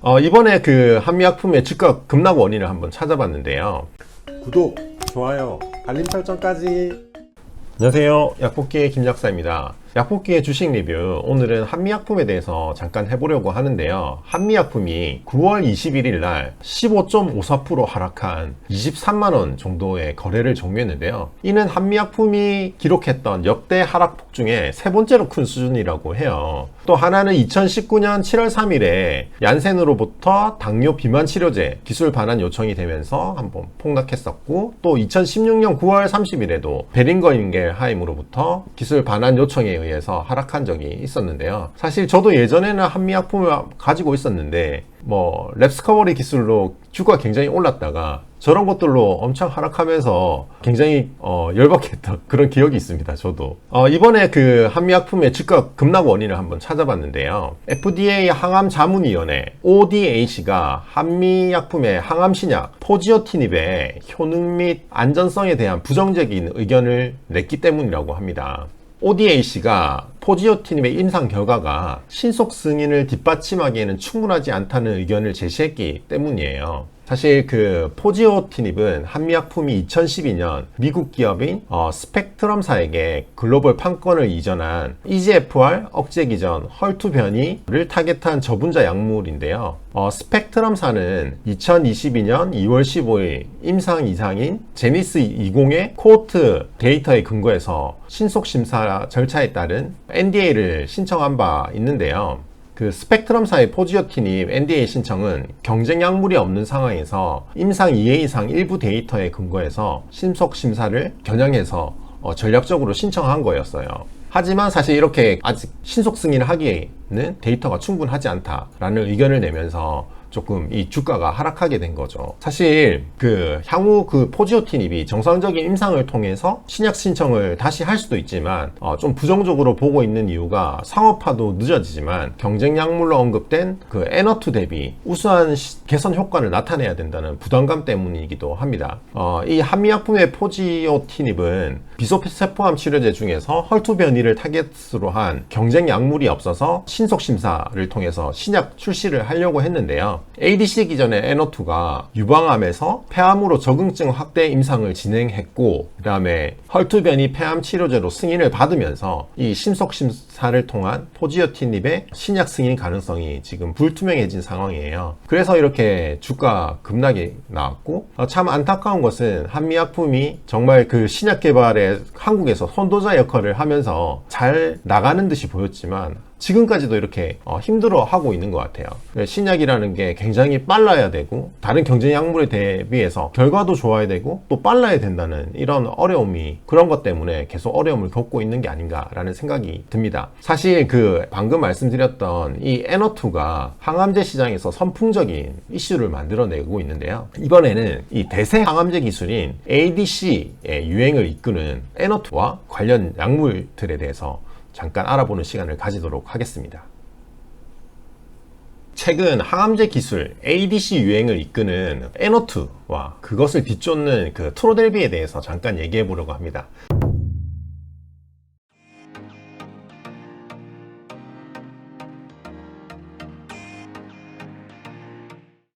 어, 이번에 그 한미약품의 주가 급락 원인을 한번 찾아봤는데요. 구독, 좋아요, 알림 설정까지. 안녕하세요. 약국기의 김약사입니다. 약국기의 주식 리뷰. 오늘은 한미약품에 대해서 잠깐 해보려고 하는데요. 한미약품이 9월 21일 날 15.54% 하락한 23만원 정도의 거래를 종료했는데요. 이는 한미약품이 기록했던 역대 하락폭 중에 세 번째로 큰 수준이라고 해요. 또 하나는 2019년 7월 3일에 얀센으로부터 당뇨 비만 치료제 기술 반환 요청이 되면서 한번 폭락했었고 또 2016년 9월 30일에도 베링거 인겔하임으로부터 기술 반환 요청에 의해 서 하락한 적이 있었는데요. 사실 저도 예전에는 한미약품을 가지고 있었는데 뭐 랩스커버리 기술로 주가 굉장히 올랐다가 저런 것들로 엄청 하락하면서 굉장히 어, 열받겠던 그런 기억이 있습니다. 저도 어, 이번에 그 한미약품의 주가 급락 원인을 한번 찾아봤는데요. FDA 항암 자문위원회 ODAC가 한미약품의 항암 신약 포지오티닙의 효능 및 안전성에 대한 부정적인 의견을 냈기 때문이라고 합니다. ODAC가 포지오티닙의 임상 결과가 신속 승인을 뒷받침하기에는 충분하지 않다는 의견을 제시했기 때문이에요. 사실 그 포지오티닙은 한미약품이 2012년 미국 기업인 어, 스펙트럼사에게 글로벌 판권을 이전한 EGFR 억제 기전 헐투 변이를 타겟한 저분자 약물인데요. 어, 스펙트럼사는 2022년 2월 15일 임상 이상인 제니스 20의 코호트 데이터에 근거해서 신속 심사 절차에 따른 NDA를 신청한 바 있는데요. 그 스펙트럼사의 포지오티닙 NDA 신청은 경쟁 약물이 없는 상황에서 임상 2회 이상 일부 데이터에 근거해서 신속 심사를 겨냥해서 어, 전략적으로 신청한 거였어요. 하지만 사실 이렇게 아직 신속 승인을 하기에는 데이터가 충분하지 않다라는 의견을 내면서 조금 이 주가가 하락하게 된 거죠. 사실 그 향후 그 포지오티닙이 정상적인 임상을 통해서 신약 신청을 다시 할 수도 있지만 어, 좀 부정적으로 보고 있는 이유가 상업화도 늦어지지만 경쟁 약물로 언급된 그 에너투 대비 우수한 시- 개선 효과를 나타내야 된다는 부담감 때문이기도 합니다. 어, 이 한미약품의 포지오티닙은 비소세포암 치료제 중에서 헐투 변이를 타겟으로 한 경쟁 약물이 없어서 신속 심사를 통해서 신약 출시를 하려고 했는데요. ADC 기전의 에너투가 유방암에서 폐암으로 적응증 확대 임상을 진행했고 그다음에 헐투 변이 폐암 치료제로 승인을 받으면서 이 신속 심사를 통한 포지오티닙의 신약 승인 가능성이 지금 불투명해진 상황이에요. 그래서 이렇게 주가 급락이 나왔고 어, 참 안타까운 것은 한미약품이 정말 그 신약 개발 에 한국에서 선도자 역할을 하면서 잘 나가는 듯이 보였지만 지금까지도 이렇게 어, 힘들어하고 있는 것 같아요. 신약이라는 게 굉장히 빨라야 되고 다른 경쟁 약물에 대비해서 결과도 좋아야 되고 또 빨라야 된다는 이런 어려움이 그런 것 때문에 계속 어려움을 겪고 있는 게 아닌가라는 생각이 듭니다. 사실 그 방금 말씀드렸던 이 에너투가 항암제 시장에서 선풍적인 이슈를 만들어내고 있는데요. 이번에는 이 대세 항암제 기술인 ADC의 유행을 이끄는 에너투와 관련 약물들에 대해서 잠깐 알아보는 시간을 가지도록 하겠습니다. 최근 항암제 기술 ADC 유행을 이끄는 에너투와 그것을 뒤쫓는 그 트로델비에 대해서 잠깐 얘기해 보려고 합니다.